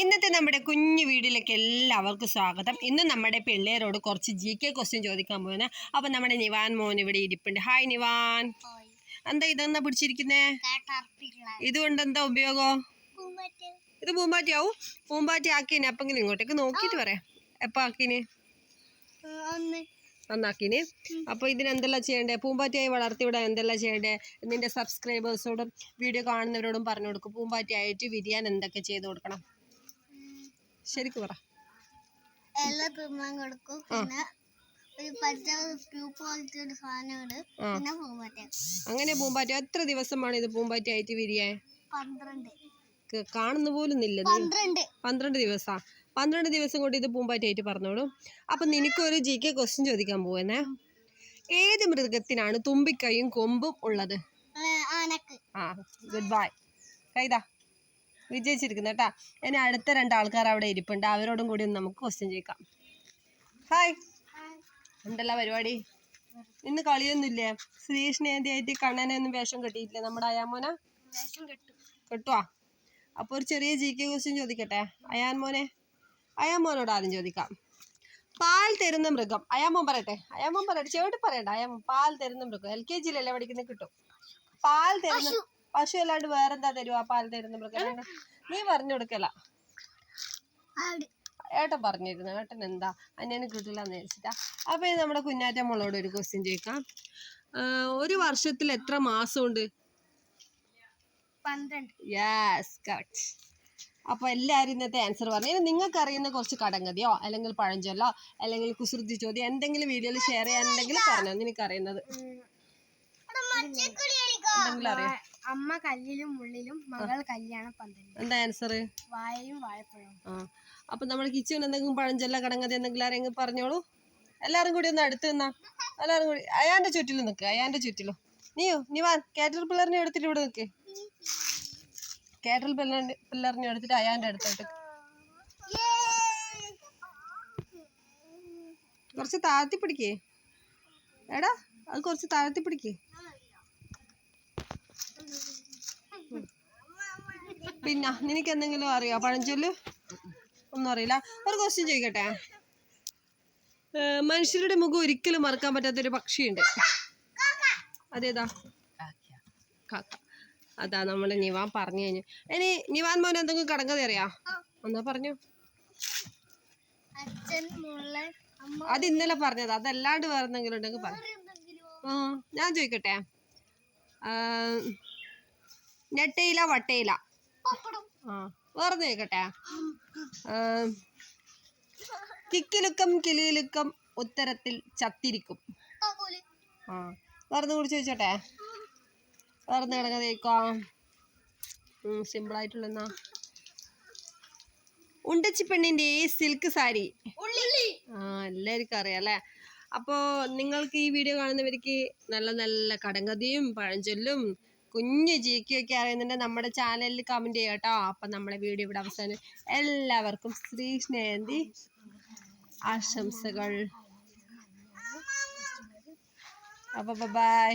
ഇന്നത്തെ നമ്മുടെ കുഞ്ഞു വീടിലേക്ക് എല്ലാവർക്കും സ്വാഗതം. ഇന്ന് നമ്മുടെ പിള്ളേരോട് കുറച്ച് ജി കെ ക്വസ്റ്റ്യൻ ചോദിക്കാൻ പോകുന്നത് അപ്പം നമ്മുടെ നിവാൻ മോൻ ഇവിടെ ഇരിപ്പുണ്ട്. ഹായ് നിവാൻ. എന്താ ഇതെന്നാ പിടിച്ചിരിക്കുന്നേ? ഇതുകൊണ്ട് എന്താ ഉപയോഗം? ഇത് പൂമ്പാറ്റി ആവും പൂമ്പാറ്റി ആക്കിനെ അപ്പെങ്കിലും ഇങ്ങോട്ടേക്ക് നോക്കിയിട്ട് പറയാം. എപ്പോൾ ആക്കിന് നന്നാക്കിന് അപ്പോൾ ഇതിനെന്തെല്ലാം ചെയ്യേണ്ടേ? പൂമ്പാറ്റിയായി വളർത്തി വളർത്തിവിടാൻ എന്തെല്ലാം ചെയ്യണ്ടേ? നിന്റെ സബ്സ്ക്രൈബേഴ്സോടും വീഡിയോ കാണുന്നവരോടും പറഞ്ഞു കൊടുക്കും. പൂമ്പാറ്റയായിട്ട് വിരിയാൻ എന്തൊക്കെ ചെയ്തു കൊടുക്കണം? ശരിക്ക് പറ. എല്ലാം തിന്നാൻ കൊടുക്കും. പിന്നെ ഒരു പച്ച ക്യൂ പോലത്തെ ഒരു സാധനം പിന്നെ പൂമ്പറ്റ. അങ്ങനെ പൂമ്പാറ്റ എത്ര ദിവസമാണ് ഇത് പൂമ്പാറ്റയായിട്ട് വിരിയാൻ? പന്ത്രണ്ട്. ക- കാണുന്ന പോലും ഇല്ല പന്ത്രണ്ട്. പന്ത്രണ്ട് ദിവസാ. പന്ത്രണ്ട് ദിവസം കൊണ്ട് ഇത് പൂമ്പാറ്റയായിട്ട് പറഞ്ഞോളൂ. അപ്പം നിനക്കൊരു ജി കെ ക്വസ്റ്റ്യൻ ചോദിക്കാൻ പോവുന്നേ ഏത് മൃഗത്തിനാണ് തുമ്പിക്കൈയും കൊമ്പും ഉള്ളത്? ആനക്ക്. ആ ഗുഡ് ബൈ കൈതാ. വിജയിച്ചിരിക്കുന്നു കേട്ടാ. ഇനി അടുത്ത രണ്ട് ആൾക്കാർ അവിടെ ഇരിപ്പുണ്ട്. അവരോടും കൂടി ഒന്ന് നമുക്ക് ക്വസ്റ്റ്യൻ ചോദിക്കാം. ഹായ് ഉണ്ടല്ലോ പരിപാടി. ഇന്ന് കളിയൊന്നുമില്ലേ? ശ്രീകൃഷ്ണേന്ത്യയായിട്ട് കണ്ണനെ ഒന്നും വേഷം കെട്ടിയിട്ടില്ലേ? നമ്മുടെ അയാമോന കെട്ടുവാ? അപ്പോൾ ഒരു ചെറിയ ജി കെ ക്വസ്റ്റ്യൻ ചോദിക്കട്ടെ. അയാൻ മോനെ? അയാൻ മോനോട് ആദ്യം ചോദിക്കാം. പാൽ തരുന്ന മൃഗം. അയാമോൻ പറയട്ടെ. അയാമോൻ പറയട്ടെ. ചേട്ടൻ പറയണ്ട. അയാമോൻ പാൽ തരുന്ന മൃഗം. എൽ കെ ജിയിലല്ലേ പഠിക്കുന്നത്? കിട്ടും. പാൽ തരുന്ന പശു അല്ലാണ്ട് വേറെന്താ തരുവാ? പാൽ തരുന്ന മൃഗം. നീ പറഞ്ഞു കൊടുക്കല. ഏട്ടൻ പറഞ്ഞിരുന്നു. ഏട്ടൻ എന്താ? അന്യന് കിട്ടില്ല എന്ന് വെച്ചിട്ടാ അപ്പോൾ ഇത് നമ്മുടെ കുഞ്ഞാറ്റ മോളോട് ഒരു ക്വസ്റ്റ്യൻ ചോദിക്കാം. ഒരു വർഷത്തിൽ എത്ര മാസമുണ്ട്? യെസ് കറക്റ്റ് അപ്പോൾ എല്ലാവരും ഇന്നത്തെ ആൻസർ പറഞ്ഞു. ഇനി നിങ്ങൾക്ക് അറിയുന്ന കുറച്ച് കടങ്കതിയോ അല്ലെങ്കിൽ പഴഞ്ചൊല്ലോ അല്ലെങ്കിൽ കുസൃതി ചോദ്യം എന്തെങ്കിലും വീഡിയോയിൽ ഷെയർ ചെയ്യാനുണ്ടെങ്കിൽ പറഞ്ഞോ. നിനക്ക് അറിയുന്നത് എന്തെങ്കിലും അറിയാം? അമ്മ കല്ലിലും മുള്ളിലും മകൾ കല്യാണ പന്തലിലും എന്താ ആൻസർ വായയും വാഴപ്പഴവും. ആ. അപ്പം നമ്മുടെ കിച്ചൺ എന്തെങ്കിലും പഴഞ്ചൊല്ല കടങ്ങതി എന്തെങ്കിലും ആരെങ്കിലും പറഞ്ഞോളൂ. എല്ലാരും കൂടി ഒന്ന് അടുത്ത് നിന്നാ. എല്ലാരും കൂടി അയാന്റെ ചുറ്റിലും നിൽക്ക് അയാന്റെ ചുറ്റിലും. നീയോ? നീ വാ കാറ്റർ പിള്ളേറിനെ എടുത്തിട്ട് ഇവിടെ നിൽക്കേ കാറ്റർ പിള്ളേറിനെ പിള്ളേറിനെ എടുത്തിട്ട് അയാന്റെ അടുത്തോട്ട് കുറച്ച് താഴ്ത്തി പിടിക്കേ. എടാ അത് കുറച്ച് താഴ്ത്തി പിടിക്കേ. പിന്നെ നിനക്ക് എന്തെങ്കിലും അറിയോ? പഴഞ്ചൊല്ല്? ഒന്നും അറിയില്ല. ഒരു ക്വസ്റ്റ്യൻ ചോദിക്കട്ടെ? മനുഷ്യരുടെ മുഖം ഒരിക്കലും മറക്കാൻ പറ്റാത്തൊരു പക്ഷിയുണ്ട്. അതേതാ? കാക്ക. അതാ നമ്മൾ നിവാൻ പറഞ്ഞു കഴിഞ്ഞു. ഇനി നിവാൻ മോൻ എന്തെങ്കിലും കടങ്കഥ അറിയാ? എന്നാ പറഞ്ഞു. അത് ഇന്നലെ പറഞ്ഞത്. അതല്ലാണ്ട് വേറെ എന്തെങ്കിലും ഉണ്ടെങ്കിൽ പറ. ആ ഞാൻ ചോദിക്കട്ടെ? ഞെട്ടയില നെട്ടയില വട്ടയില. ആ. വേറെ ചോദിക്കട്ടെ കിക്കിലുക്കം കിളിയിലുക്കം ഉത്തരത്തിൽ ചത്തിരിക്കും. ആ വേറെ കുടിച്ച് വെച്ചോട്ടെ. വേറെ കിടങ്ങ തേക്കാം സിമ്പിളായിട്ടുള്ളെന്നാ ഉണ്ടച്ചി പെണ്ണിന്റെ സിൽക്ക് സാരി. ഉള്ളി. ആ എല്ലാവർക്കും അറിയാം അല്ലേ? അപ്പോൾ നിങ്ങൾക്ക് ഈ വീഡിയോ കാണുന്നവർക്ക് നല്ല നല്ല കടങ്കഥയും പഴഞ്ചൊല്ലും കുഞ്ഞു ഒക്കെ അറിയുന്നുണ്ട്. നമ്മുടെ ചാനലിൽ കമന്റ് ചെയ്യുക കേട്ടോ. അപ്പം നമ്മുടെ വീഡിയോ ഇവിടെ അവസാനം എല്ലാവർക്കും ശ്രീകൃഷ്ണജയന്തി ആശംസകൾ. അപ്പോൾ ബൈ